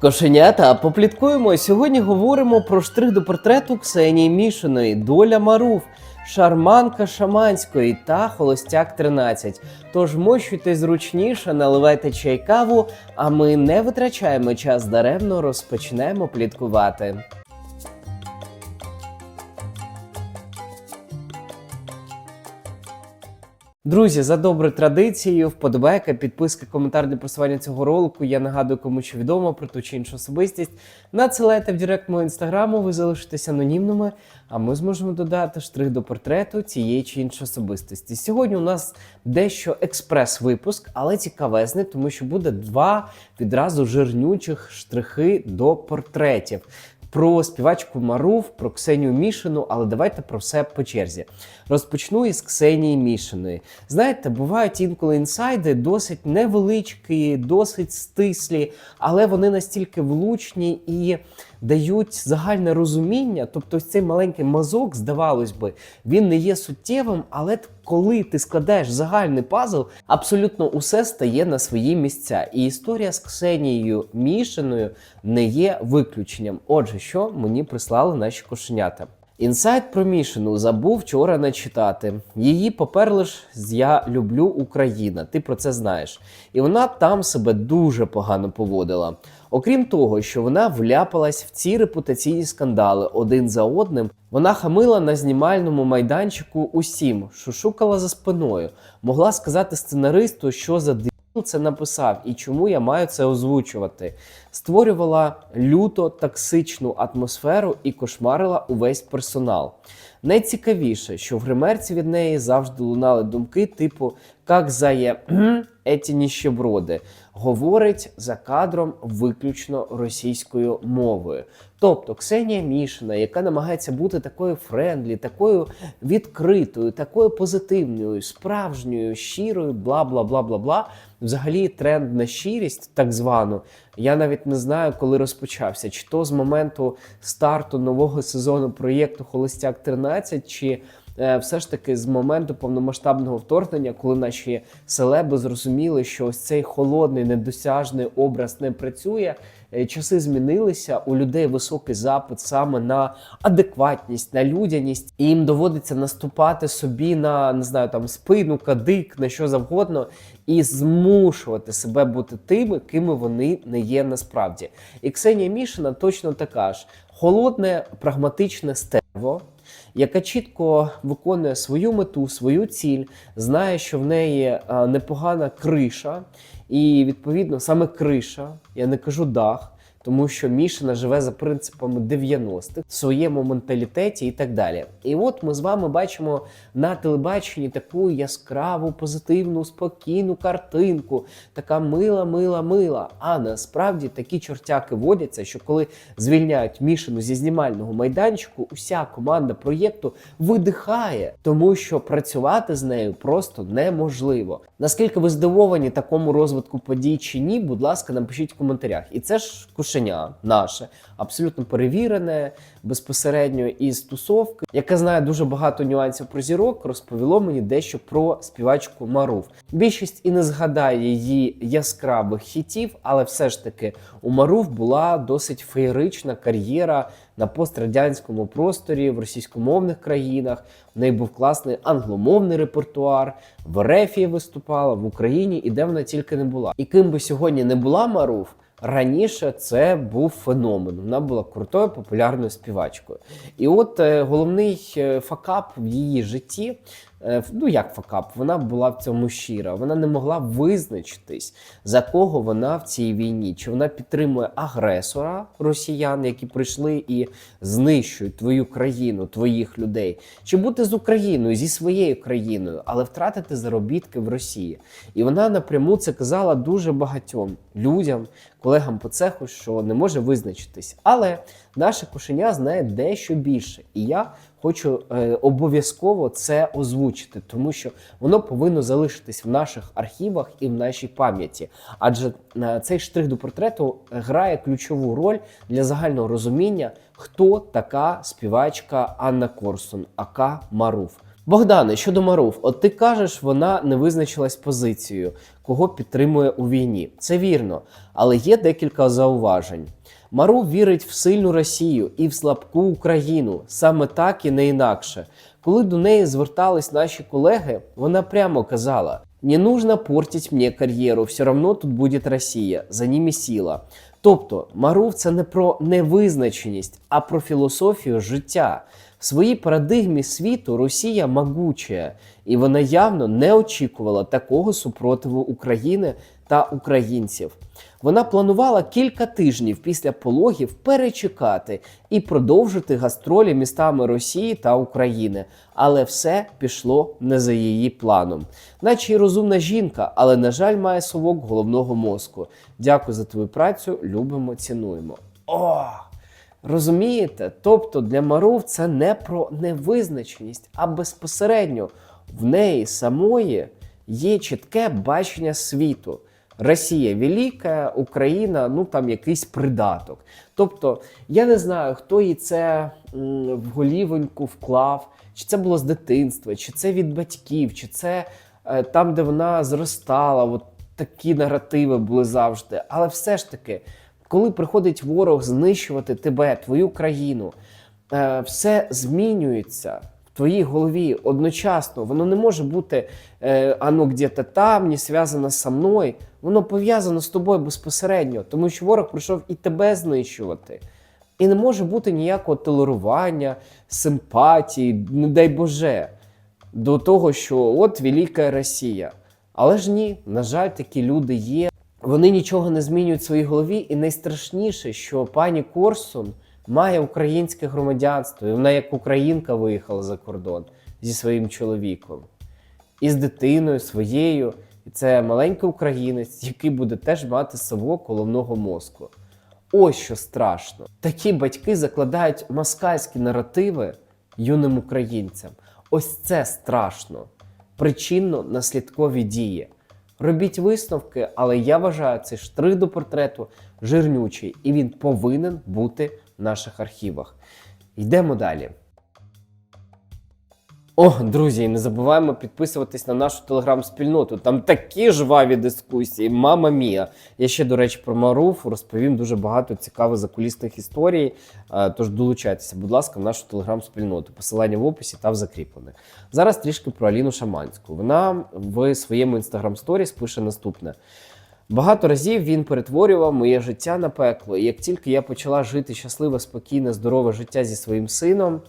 Кошенята, попліткуємо. Сьогодні говоримо про штрих до портрету Ксенії Мішиної, доля Марув, шарманка Шаманської та Холостяк 13. Тож мощуйте зручніше, наливайте чай каву, а ми не витрачаємо час даремно, розпочнемо пліткувати. Друзі, за доброю традицією, вподобайка, підписка, коментар для просування цього ролику. Я нагадую, кому що відомо про ту чи іншу особистість. Надсилайте в директ мого інстаграму, ви залишитесь анонімними, а ми зможемо додати штрих до портрету цієї чи іншої особистості. Сьогодні у нас дещо експрес-випуск, але цікавезний, тому що буде два відразу жирнючих штрихи до портретів. Про співачку Марув, про Ксенію Мішину, але давайте про все по черзі. Розпочну із Ксенії Мішиної. Знаєте, бувають інколи інсайди досить невеличкі, досить стислі, але вони настільки влучні і дають загальне розуміння. Тобто, цей маленький мазок, здавалось би, він не є суттєвим, але коли ти складаєш загальний пазл, абсолютно усе стає на свої місця. І історія з Ксенією Мішиною не є виключенням. Отже, що мені прислали наші кошенята. Інсайт про Мішину забув вчора начитати. Її поперли ж з Я люблю Україна. Ти про це знаєш. І вона там себе дуже погано поводила. Окрім того, що вона вляпалась в ці репутаційні скандали один за одним, вона хамила на знімальному майданчику усім, шушукала за спиною, могла сказати сценаристу, що за дебіл це написав і чому я маю це озвучувати. Створювала люто токсичну атмосферу і кошмарила увесь персонал. Найцікавіше, що в гримерці від неї завжди лунали думки, типу «Как зає еті ніщеброди. Говорить за кадром виключно російською мовою. Тобто Ксенія Мішина, яка намагається бути такою френдлі, такою відкритою, такою позитивною, справжньою, щирою, бла бла бла бла бла. Взагалі, тренд на щирість, так звану, я навіть не знаю, коли розпочався, чи то з моменту старту нового сезону проєкту Холостяк 13, чи все ж таки з моменту повномасштабного вторгнення, коли наші селеби зрозуміли, що ось цей холодний, недосяжний образ не працює. Е, Часи змінилися, у людей високий запит саме на адекватність, на людяність, і їм доводиться наступати собі на не знаю там спину, кадик, на що завгодно, і змушувати себе бути тими, кими вони не є насправді. І Ксенія Мішина точно така ж холодне, прагматичне стерво, яка чітко виконує свою мету, свою ціль, знає, що в неї непогана криша, і відповідно саме криша, я не кажу дах. Тому що Мішина живе за принципами 90-х, в своєму менталітеті і так далі. І от ми з вами бачимо на телебаченні таку яскраву, позитивну, спокійну картинку, така мила, мила, мила. А насправді такі чортяки водяться, що коли звільняють Мішину зі знімального майданчику, уся команда проєкту видихає, тому що працювати з нею просто неможливо. Наскільки ви здивовані такому розвитку подій чи ні, будь ласка, напишіть в коментарях. І це ж кошеня наше, абсолютно перевірене безпосередньо із тусовки, яке знає дуже багато нюансів про зірок, розповіло мені дещо про співачку Марув. Більшість і не згадає її яскравих хітів, але все ж таки у Марув була досить феєрична кар'єра на пострадянському просторі в російськомовних країнах. В неї був класний англомовний репертуар. В Рефії виступала в Україні і де вона тільки не була. І ким би сьогодні не була Марув. Раніше це був феномен. Вона була крутою популярною співачкою. І от е, головний е, факап в її житті. Е, Ну як факап, вона була в цьому щира. Вона не могла визначитись, за кого вона в цій війні. Чи вона підтримує агресора росіян, які прийшли і знищують твою країну, твоїх людей, чи бути з Україною, зі своєю країною, але втратити заробітки в Росії. І вона напряму це казала дуже багатьом людям, колегам по цеху, що не може визначитись. Але наше кошеня знає дещо більше. І я хочу е, обов'язково це озвучити, тому що воно повинно залишитись в наших архівах і в нашій пам'яті. Адже е, цей штрих до портрету грає ключову роль для загального розуміння, хто така співачка Анна Корсун, ака Маруф. Богдане, щодо Марув, от ти кажеш, вона не визначилась позицією, кого підтримує у війні. Це вірно, але є декілька зауважень. Марув вірить в сильну Росію і в слабку Україну, саме так і не інакше. Коли до неї звертались наші колеги, вона прямо казала: не нужно портить мені кар'єру, все равно тут буде Росія, за ними сила. Тобто, Марув це не про невизначеність, а про філософію життя. В своїй парадигмі світу Росія могуча, і вона явно не очікувала такого супротиву України та українців. Вона планувала кілька тижнів після пологів перечекати і продовжити гастролі містами Росії та України, але все пішло не за її планом. Наче й розумна жінка, але, на жаль, має совок головного мозку. Дякую за твою працю, любимо, цінуємо. О! Розумієте? Тобто для Марув це не про невизначеність, а безпосередньо в неї самої є чітке бачення світу. Росія велика, Україна, ну там якийсь придаток. Тобто, я не знаю, хто їй це в голівоньку вклав, чи це було з дитинства, чи це від батьків, чи це е, там, де вона зростала. От такі наративи були завжди. Але все ж таки, коли приходить ворог знищувати тебе, твою країну, е, все змінюється в твоїй голові одночасно. Воно не може бути е, оно где-то там, не зв'язано со мною. Воно пов'язано з тобою безпосередньо, тому що ворог прийшов і тебе знищувати. І не може бути ніякого толерування, симпатії, не дай Боже, до того, що от велика Росія. Але ж ні, на жаль, такі люди є. Вони нічого не змінюють в своїй голові, і найстрашніше, що пані Корсун має українське громадянство, і вона як українка виїхала за кордон зі своїм чоловіком і з дитиною своєю. І це маленький українець, який буде теж мати совок головного мозку. Ось що страшно. Такі батьки закладають москальські наративи юним українцям. Ось це страшно. Причинно-наслідкові дії. Робіть висновки, але я вважаю цей штрих до портрету жирнючий, і він повинен бути в наших архівах. Йдемо далі. О, друзі, не забуваємо підписуватись на нашу телеграм-спільноту. Там такі жваві дискусії, мама мія. Я ще, до речі, про Маруф розповім дуже багато цікавих закулісних історій. Е, Тож долучайтеся, будь ласка, в нашу телеграм-спільноту. Посилання в описі та в закріплених. Зараз трішки про Аліну Шаманську. Вона в своєму інстаграм сторіс пише наступне. Багато разів він перетворював моє життя на пекло. І як тільки я почала жити щасливе, спокійне, здорове життя зі своїм сином,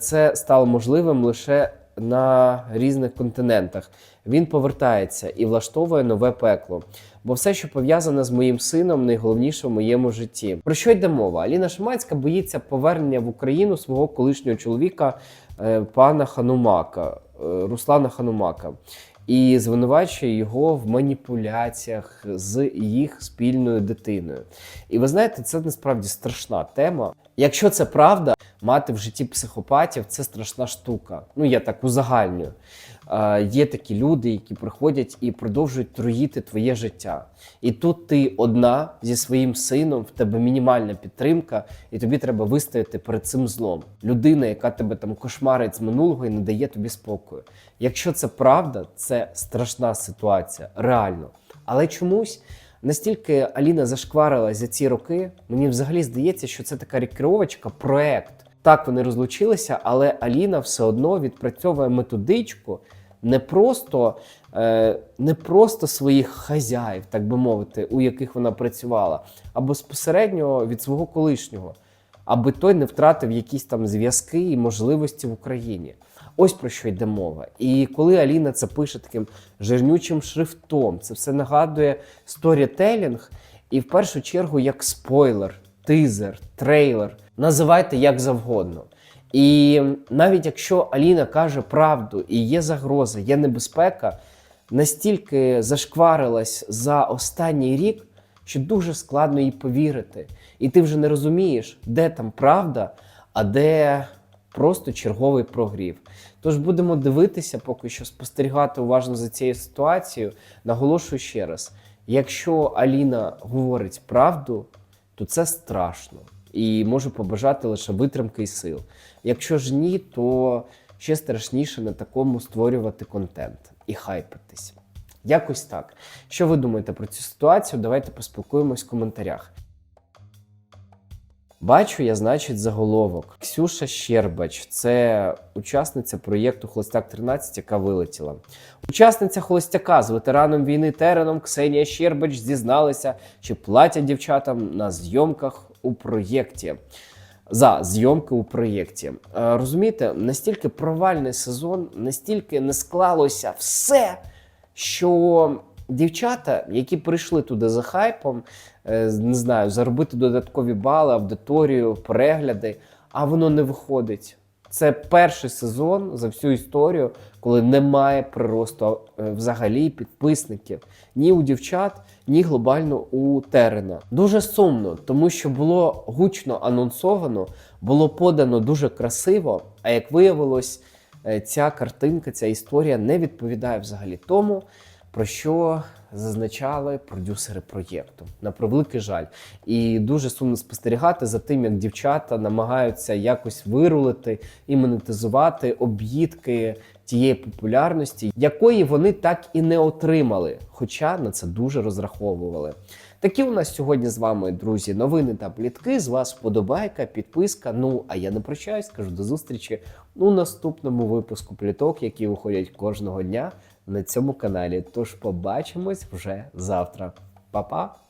це стало можливим лише на різних континентах. Він повертається і влаштовує нове пекло. Бо все, що пов'язане з моїм сином, найголовніше в моєму житті. Про що йде мова? Аліна Шамацька боїться повернення в Україну свого колишнього чоловіка, е, пана Ханумака, е, Руслана Ханумака і звинувачує його в маніпуляціях з їх спільною дитиною. І ви знаєте, це насправді страшна тема. Якщо це правда, мати в житті психопатів це страшна штука. Ну я так узагальнюю. Е, є такі люди, які приходять і продовжують труїти твоє життя. І тут ти одна зі своїм сином, в тебе мінімальна підтримка, і тобі треба вистояти перед цим злом. Людина, яка тебе там кошмарить з минулого і не дає тобі спокою. Якщо це правда, це страшна ситуація, реально. Але чомусь. Настільки Аліна зашкварилась за ці роки, мені взагалі здається, що це така рекреовочка, проект. Так вони розлучилися, але Аліна все одно відпрацьовує методичку не просто, е, не просто своїх хазяїв, так би мовити, у яких вона працювала, а безпосередньо від свого колишнього, аби той не втратив якісь там зв'язки і можливості в Україні. Ось про що йде мова. І коли Аліна це пише таким жирнючим шрифтом, це все нагадує сторітелінг, і в першу чергу як спойлер, тизер, трейлер. Називайте як завгодно. І навіть якщо Аліна каже правду і є загроза, є небезпека, настільки зашкварилась за останній рік, що дуже складно їй повірити. І ти вже не розумієш, де там правда, а де просто черговий прогрів. Тож будемо дивитися, поки що спостерігати уважно за цією ситуацією. Наголошую ще раз: якщо Аліна говорить правду, то це страшно і можу побажати лише витримки і сил. Якщо ж ні, то ще страшніше на такому створювати контент і хайпитись. Якось так. Що ви думаєте про цю ситуацію? Давайте поспілкуємось в коментарях. Бачу я, значить, заголовок. Ксюша Щербач це учасниця проєкту Холостяк 13, яка вилетіла. Учасниця Холостяка з ветераном війни Тереном Ксенія Щербач зізналася, чи платять дівчатам на зйомках у проєкті. За зйомки у проєкті. Е, Розумієте, настільки провальний сезон, настільки не склалося все, що дівчата, які прийшли туди за хайпом, е, не знаю, заробити додаткові бали, аудиторію, перегляди, а воно не виходить. Це перший сезон за всю історію, коли немає приросту е, взагалі підписників ні у дівчат, ні глобально у Терена. Дуже сумно, тому що було гучно анонсовано, було подано дуже красиво. А як виявилось, е, ця картинка, ця історія не відповідає взагалі тому, про що зазначали продюсери проєкту. На превеликий жаль. І дуже сумно спостерігати за тим, як дівчата намагаються якось вирулити і монетизувати об'їдки тієї популярності, якої вони так і не отримали, хоча на це дуже розраховували. Такі у нас сьогодні з вами, друзі, новини та плітки. З вас вподобайка, підписка. Ну а я не прощаюсь, кажу до зустрічі у наступному випуску пліток, які виходять кожного дня на цьому каналі. Тож побачимось вже завтра. Па-па!